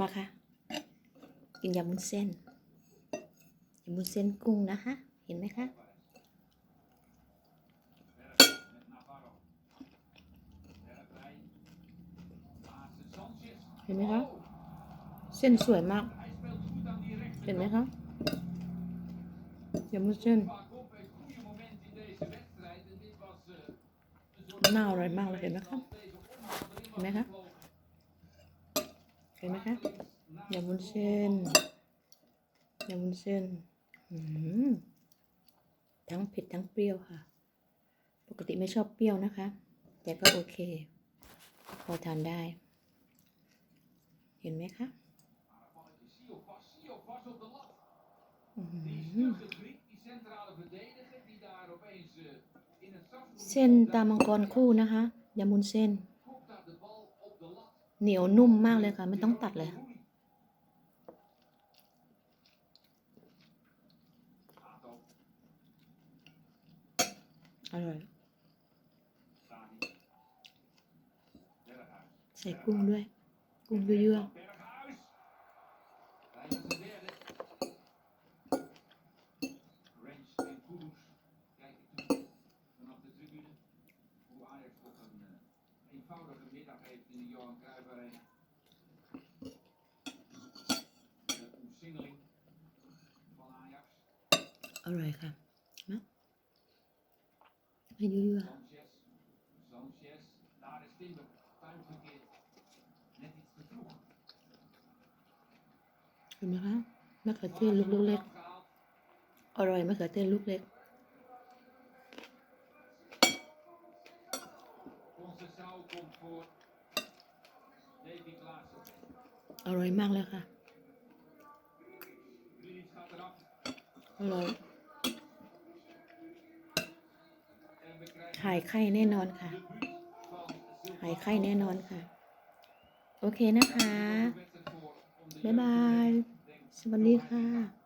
มาค่ะ กินยำมุ้นเส้นยำมุ้นเส้นกุ้งนะคะ เห็นไหมคะ Bergwijn met Navarro. Bergwijn. Maassen Sanchez. เห็นไหมคะ Oh, เส้นสวยมาก hij speelt goed aan die เห็นไหม rechterkant. คะยำมุ้นเส้น น่าอร่อยมากเลยเห็นไหมคะเห็นไหมคะเห็นไหมคะยำมุ้นเส้นยำมุ้นเส้นทั้งเผ็ดทั้งเปรี้ยวค่ะ ปกติไม่ชอบเปรี้ยวนะคะ แต่ก็โอเค พอทานได้ เห็นไหมคะ เส้นตามังกรคู่นะคะยำมุ้นเส้น kopt daar de bal op de lat. เหนียวนุ่มมากเลยค่ะ ไม่ต้องตัดเลย Rooney. Gaat ook. อร่อย Sani. Berghuis. ใส่กุ้งด้วย กุ้งยั่ว Berghuis. Bijna hoe Ajax toch een eh, eenvoudige middag heeft in de Johan Cruijff Arena. De omsingeling van Ajax. ๆอร่อยค่ะนะให้ยั่ว Sanchez. Sanchez. Daar is Timber. Tuin verkeerd. Net iets te vroeg. ๆเห็นไหมคะมะเขือเทศลูกๆเล็ก Afgehaald. อร่อยมะเขือเทศลูกเล็ก อร่อยมากเลยค่ะอร่อยหายไข้แน่นอนค่ะ หายไข้แน่นอนค่ะ โอเคนะคะ บ๊ายบาย สวัสดีค่ะ